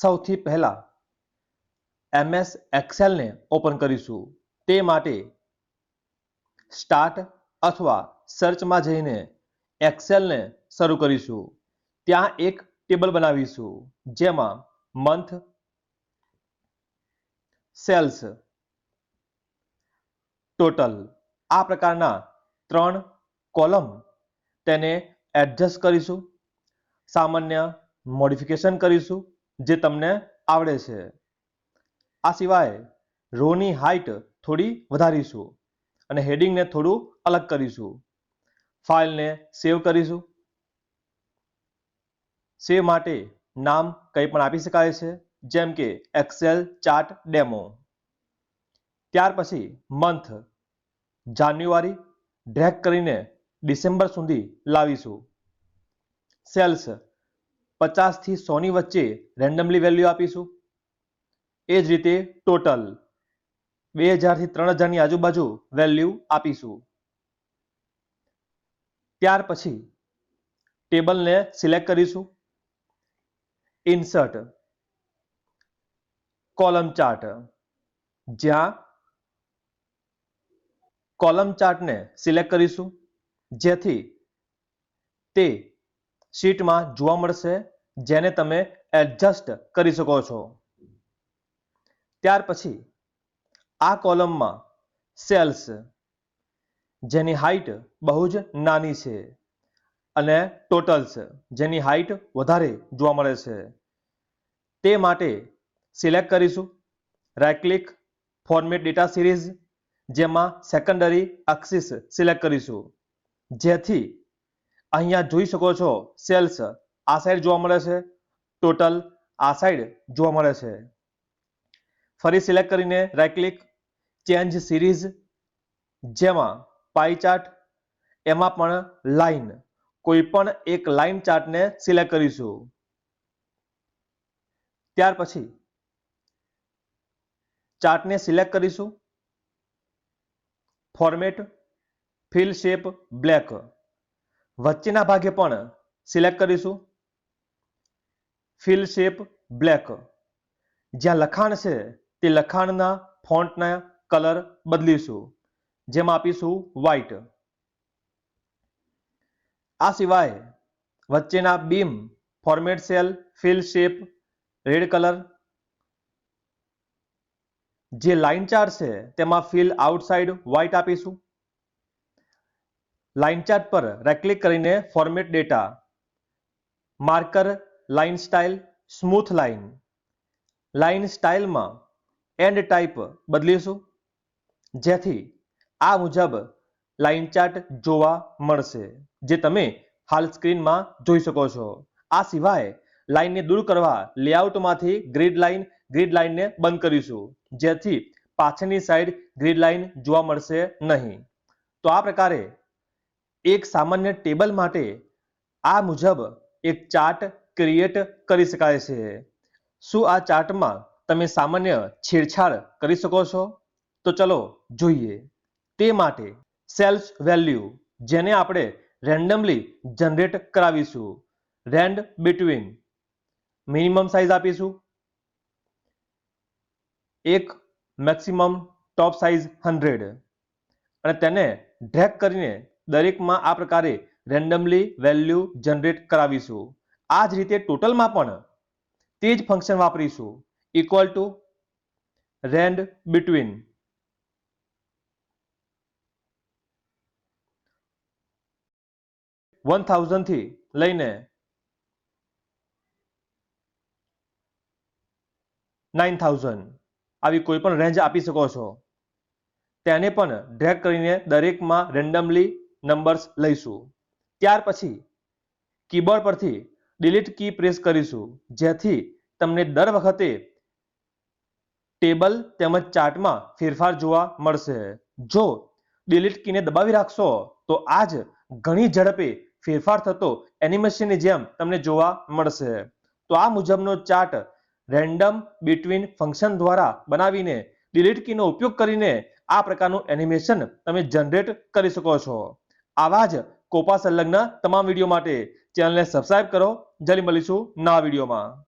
સૌથી પહેલા MS એક્સેલને open કરીશું. તે માટે સ્ટાર્ટ અથવા સર્ચમાં જઈને એક્સેલને શરૂ કરીશું. ત્યાં એક ટેબલ બનાવીશું, જેમાં મંથ સેલ્સ ટોટલ આ પ્રકારના ત્રણ કોલમ તેને એડજસ્ટ કરીશું. સામાન્ય મોડિફિકેશન કરીશું. જે તમને આવડે છે. આ સિવાય રોની હાઈટ થોડી વધારીશું અને હેડિંગને થોડું અલગ કરીશું. ફાઇલને સેવ કરીશું. સેવ માટે નામ કંઈ પણ આપી શકાય છે, જેમ કે એક્સેલ ચાર્ટ ડેમો ત્યાર પછી મંથ જાન્યુઆરી ડ્રેક કરીને ડિસેમ્બર સુધી લાવીશું. સેલ્સ પચાસથી સોની વચ્ચે રેન્ડમલી વેલ્યુ આપીશું. એ જ રીતે ટોટલ બે હજારથી ત્રણ હજારની આજુબાજુ વેલ્યુ આપીશું. ત્યાર પછી ટેબલને સિલેક્ટ કરીશું. ઇન્સર્ટ કોલમ ચાર્ટ જ્યાં કોલમ ચાર્ટને સિલેક્ટ કરીશું. જેથી તે શીટમાં જોવા મળશે, જેને તમે એડજસ્ટ કરી શકો છો. ત્યાર પછી, આ કોલમમાં સેલ્સ, જેની હાઈટ બહુ જ નાની છે અને ટોટલ્સ, જેની હાઈટ વધારે જોવા મળે છે. તે માટે સિલેક્ટ કરીશું right click format data series જેમાં સેકન્ડરી એક્સિસ સિલેક્ટ કરીશું, જેથી અહીંયા જોઈ શકો છો સેલ્સ આ સાઈડ જોવા મળે છે, ટોટલ આ સાઈડ જોવા મળે છે. ફરી સિલેક્ટ કરીને રાઈટ ક્લિક ચેન્જ સિરીઝ જેમાં પાઈ ચાર્ટ એમાં પણ લાઈન કોઈ પણ એક લાઈન ચાર્ટને સિલેક્ટ કરીશું. ત્યાર પછી ચાર્ટને સિલેક્ટ કરીશું. ફોર્મેટ ફિલ શેપ બ્લેક વચ્ચેના ભાગે પણ સિલેક્ટ કરીશું. ફિલ શેપ બ્લેક જ્યાં લખાણ છે તે લખાણના ફોન્ટના કલર બદલીશું. જેમાં આપીશું વ્હાઈટ આ સિવાય વચ્ચેના beam format cell fill shape red colour જે લાઇન ચાર છે તેમાં ફિલ આઉટસાઇડ વ્હાઇટ આપીશું. લાઇન ચાર્ટ પર રાઇટ કરીને format data marker line style smooth line line સ્ટાઇલમાં end type બદલીશું. જેથી આ મુજબ લાઇન ચાર્ટ જોવા મળશે, જે તમે હાલ સ્ક્રીનમાં જોઈ શકો છો. આ સિવાય લાઇનને દૂર કરવા લેઆઉટમાંથી ગ્રીડ લાઇન ગ્રીડ લાઇનને બંધ કરીશું, જેથી પાછળની સાઈડ ગ્રીડ લાઇન જોવા મળશે નહીં. તો આ પ્રકારે એક સામાન્ય ટેબલ માટે આ મુજબ એક ચાર્ટ ક્રિએટ કરી શકાય છે. શું આ ચાર્ટમાં તમે સામાન્ય છેડછાડ કરી શકો છો? તો ચલો જોઈએ. તે માટે સેલ્સ વેલ્યુ, જેને આપણે randomly generate કરાવીશું. Rand between. Minimum size આપીશું. એક મેક્સિમમ ટોપ સાઇઝ હંડ્રેડ. અને તેને ડ્રેક કરીને દરેકમાં આ પ્રકારે રેન્ડમલી વેલ્યુ જનરેટ કરાવીશું. આ જ રીતે ટોટલમાં પણ તે જ ફંક્શન વાપરીશું. Equal to rand between one થાઉઝન્ડથી લઈને નાઇન થાઉઝન્ડ આવી કોઈ પણ રેન્જ આપી શકો છો. તેને પણ ડ્રેગ કરીને દરેકમાં રેન્ડમલી નંબર્સ લઈશું. ત્યાર પછી કીબોર્ડ પરથી ડિલીટ કી પ્રેસ કરીશું. જેથી તમને દર વખતે ટેબલ તેમજ ચાર્ટમાં ફેરફાર જોવા મળશે. જો ડિલીટ કીને દબાવી રાખશો, તો આજ ઘણી ઝડપે ફેરફાર થતો એનિમેશનની જેમ તમને જોવા મળશે. તો આ મુજબનો ચાર્ટ રેન્ડમ બિટવીન ફંક્શન દ્વારા બનાવીને ડિલીટ કીનો ઉપયોગ કરીને આ પ્રકારનું એનિમેશન તમે જનરેટ કરી શકો છો. આવા જ કોપા સંલગ્ન તમામ વીડિયો માટે ચેનલને સબસ્ક્રાઇબ કરો. જલ્દી મળીશું નવા વિડીયોમાં.